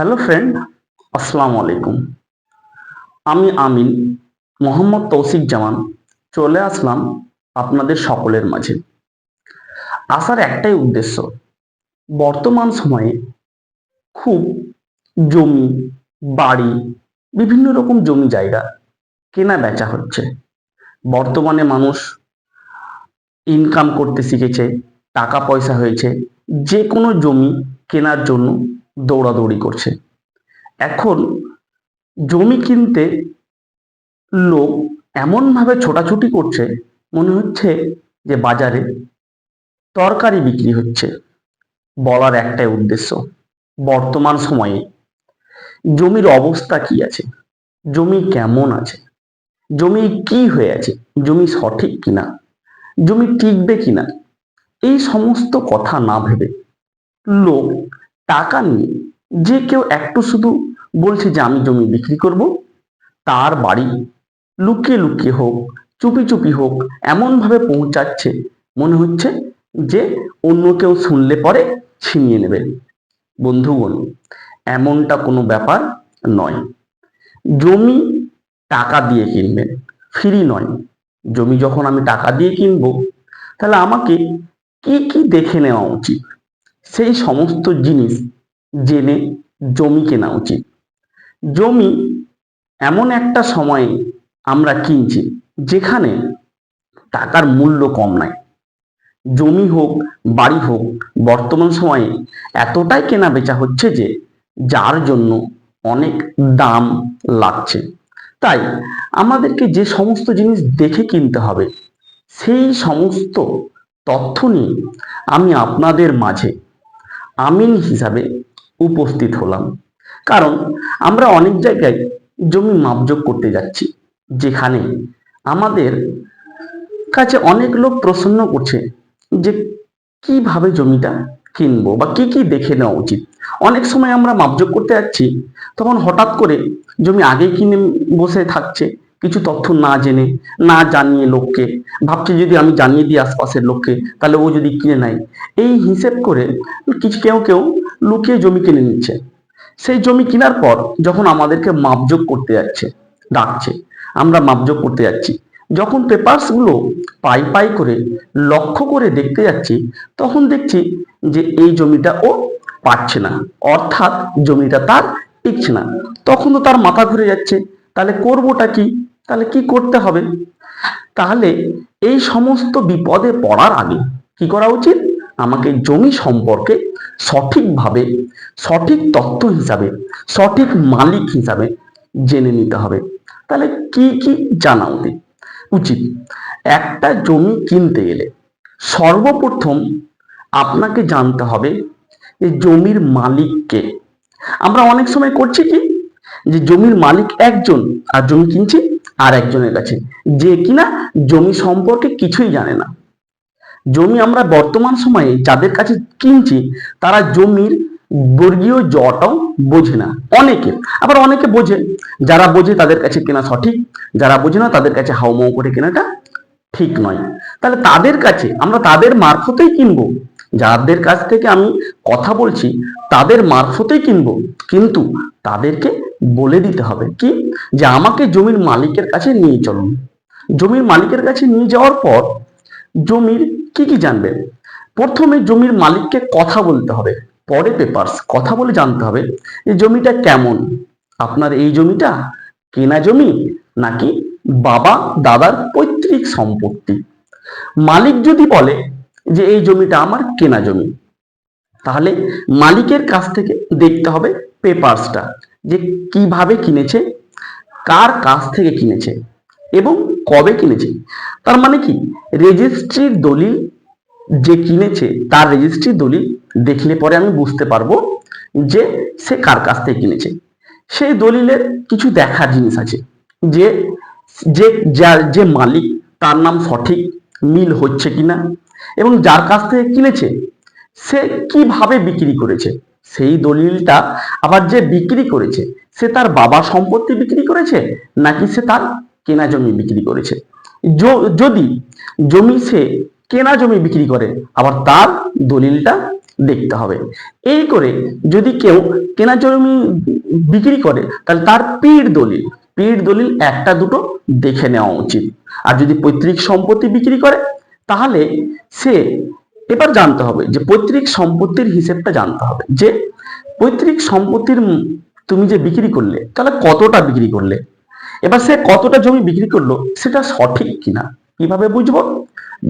Hello friend আসসালামু আলাইকুম আমি আমিন মোহাম্মদ তৌসিক জামান। চলে আসলাম আপনাদের সকলের মাঝে। আসার একটাই উদ্দেশ্য, বর্তমান সময়ে খুব জমি, বাড়ি, বিভিন্ন রকম জমি জায়গা কেনা বেচা হচ্ছে। বর্তমানে মানুষ ইনকাম করতে শিখেছে, টাকা পয়সা হয়েছে যে কোনো জমি কেনার জন্য দৌড়াদৌড়ি করছে। এখন জমি কিনতে লোক এমনভাবে ছোটাছুটি করছে, মনে হচ্ছে যে বাজারে তরকারি বিক্রি হচ্ছে। বলার একটাই উদ্দেশ্য, বর্তমান সময়ে জমির অবস্থা কি আছে? জমি কেমন আছে? জমি কি হয়ে আছে? জমি সঠিক কিনা? জমি টিকবে কিনা? এই সমস্ত কথা না ভেবে লোক টাকা নিয়ে যে কেউ একটু শুধু বলছে যে, আমি জমি বিক্রি করব। তার বাড়ি লুকিয়ে লুকিয়ে হোক, চুপি চুপি হোক, এমনভাবে পৌঁছাচ্ছে। মনে হচ্ছে যে অন্য কেউ শুনলে পরে ছিনিয়ে নেবে। বন্ধুগণ, এমনটা কোনো ব্যাপার নয়। জমি টাকা দিয়ে কিনবেন, ফ্রি নয়। জমি যখন আমি টাকা দিয়ে কিনবো, তাহলে আমাকে কি কি দেখে নেওয়া উচিত? সেই সমস্ত জিনিস জেনে জমি কেনা উচিত। জমি এমন একটা সময়ে আমরা কিনছি যেখানে টাকার মূল্য কম নাই। জমি হোক, বাড়ি হোক, বর্তমান সময়ে এতটাই কেনা বেচা হচ্ছে যে যার জন্য অনেক দাম লাগছে। তাই আমাদেরকে যে সমস্ত জিনিস দেখে কিনতে হবে, সেই সমস্ত তথ্য নিয়ে আমি আপনাদের মাঝে আমিন হিসাবে উপস্থিত হলাম। কারণ আমরা অনেক জায়গায় জমি মাপযোগ করতে যাচ্ছি, যেখানে আমাদের কাছে অনেক লোক প্রশ্ন করছে যে কীভাবে জমিটা কিনবো বা কি কি দেখে নেওয়া উচিত। অনেক সময় আমরা মাপযোগ করতে যাচ্ছি, তখন হঠাৎ করে জমি আগে কিনে বসে থাকছে কিছু তথ্য না জেনে, না জানিয়ে লোককে, ভাবছে যদি আমি জানিয়ে দিই আশপাশের লোককে, তাহলে ও যদি কিনে নেয়। এই হিসেব করে কিছু কেউ কেউ লুকিয়ে জমি কিনে নিচ্ছে। সেই জমি কেনার পর যখন আমাদেরকে মাপযোগ করতে যাচ্ছে, ডাকছে, আমরা মাপযোগ করতে যাচ্ছি, যখন পেপারসগুলো পাই পাই করে লক্ষ্য করে দেখতে যাচ্ছি, তখন দেখছি যে এই জমিটা ও পাচ্ছে না, অর্থাৎ জমিটা তার টিকছে না। তখন তো তার মাথা ঘুরে যাচ্ছে, তাহলে করবোটা কি? তাহলে কি করতে হবে? তাহলে এই সমস্ত বিপদে পড়ার আগে কি করা উচিত? আমাকে জমি সম্পর্কে সঠিকভাবে, সঠিক তথ্য হিসাবে, সঠিক মালিক হিসাবে জেনে নিতে হবে। তাহলে কি কি জানা উচিত? উচিত, একটা জমি কিনতে গেলে সর্বপ্রথম আপনাকে জানতে হবে যে জমির মালিককে। আমরা অনেক সময় করছি কি? যে জমির মালিক একজন আর জমি কিনছে আর একজনের কাছে। যে কিনা জমি সম্পর্কে কিছুই জানে না। জমি আমরা বর্তমান সময়ে যাদের কাছে কিনছি, তারা জমির বর্গীয় জটাও বোঝে না। অনেকে, আবার অনেকে বোঝে। যারা বোঝে তাদের কাছে কেনা সঠিক, যারা বোঝে না তাদের কাছে হাউমাউ করে কেনাটা ঠিক নয়। তাহলে তাদের কাছে আমরা তাদের মারফতেই কিনবো। যাদের কাছ থেকে আমি কথা বলছি, তাদের মারফতেই কিনবো। কিন্তু তাদেরকে বলে দিতে হবে কি? যে আমাকে জমির মালিকের কাছে নিয়ে চলুন। জমির মালিকের কাছে নিয়ে যাওয়ার পর জমির কি কি জানবেন? প্রথমে জমির মালিককে কথা বলতে হবে। পরে পেপারস কথা বলে জানতে হবে যে জমিটা কেমন? আপনার এই জমিটা কেনা জমি নাকি বাবা, দাদার পৈতৃক সম্পত্তি? মালিক যদি বলে যে এই জমিটা আমার কেনা জমি, তাহলে মালিকের কাছ থেকে দেখতে হবে পেপারসটা যে কীভাবে কিনেছে, কার কাছ থেকে কিনেছে এবং কবে কিনেছে। তার মানে কি রেজিস্ট্রির দলিল যে কিনেছে, তার রেজিস্ট্রির দলিল দেখলে পরে আমি বুঝতে পারব যে সে কার কাছ থেকে কিনেছে। সেই দলিলের কিছু দেখার জিনিস আছে যে যে, যার যে মালিক, তার নাম সঠিক, মিল হচ্ছে কিনা এবং যার কাছ থেকে কিনেছে, সে কীভাবে বিক্রি করেছে। সেই দলিলটা আবার যে বিক্রি করেছে, সে তার বাবা সম্পত্তি বিক্রি করেছে, নাকি সে তার কেনা জমি বিক্রি করেছে? যদি জমি সে কেনা জমি বিক্রি করে, আবার তার দলিলটা দেখতে হবে। এই করে যদি কেউ কেনা জমি বিক্রি করে, তাহলে তার পীর দলিল পীর দলিল একটা দুটো দেখে নেওয়া উচিত। আর যদি পৈতৃক সম্পত্তি বিক্রি করে, তাহলে সে এবার জানতে হবে যে পৈতৃক সম্পত্তির হিসেবটা জানতে হবে যে পৈতৃক সম্পত্তির তুমি যে বিক্রি করলে, তাহলে কতটা বিক্রি করলে? এবার সে কতটা জমি বিক্রি করল, সেটা সঠিক কিনা? কীভাবে বুঝব?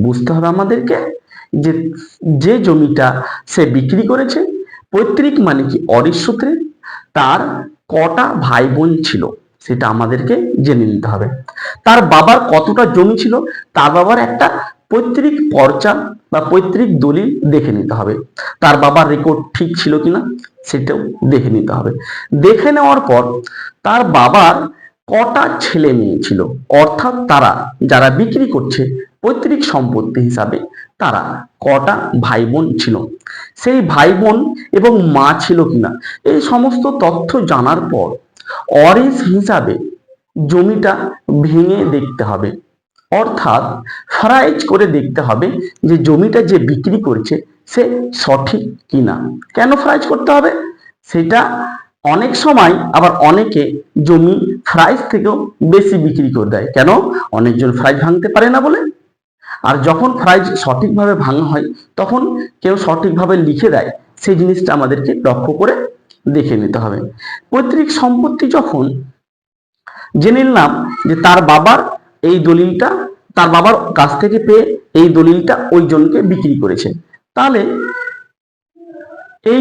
বুঝতে হবে আমাদেরকে যে যে জমিটা সে বিক্রি করেছে, পৈতৃক মানে কি অরিসূত্রে? তার কটা ভাই বোন ছিল, সেটা আমাদেরকে জেনে নিতে হবে। তার বাবার কতটা জমি ছিল? তার বাবার একটা পৈতৃক পর্চা বা পৈতৃক দলিল দেখে নিতে হবে। তার বাবার রেকর্ড ঠিক ছিল কিনা সেটাও দেখে নিতে হবে। দেখে নেওয়ার পর তার বাবার কটা ছেলে মেয়ে ছিল, অর্থাৎ তারা যারা বিক্রি করছে পৈতৃক সম্পত্তি হিসাবে, তারা কটা ভাই বোন ছিল? সেই ভাই বোন এবং মা ছিল কিনা? এই সমস্ত তথ্য জানার পর অরিস হিসাবে জমিটা ভেঙে দেখতে হবে। অর্থাৎ ফরাইজ করে দেখতে হবে যে জমিটা যে বিক্রি করছে সে সঠিক কিনা। কেন ফরাইজ করতে হবে? সেটা অনেক সময় আবার অনেকে জমি প্রাইস থেকেও বেশি বিক্রি করে দেয়। কেন? অনেকজন প্রাইস ভাঙতে পারে না বলে। আর যখন ফ্রাইজ সঠিকভাবে ভাঙা হয়, তখন কেউ সঠিকভাবে লিখে দেয়। সেই জিনিসটা আমাদেরকে লক্ষ্য করে দেখে নিতে হবে। পৈতৃক সম্পত্তি যখন জেনে নিলাম যে তার বাবার এই দলিলটা তার বাবার কাছ থেকে পেয়ে এই দলিলটা ওই জনকে বিক্রি করেছে। তাহলে এই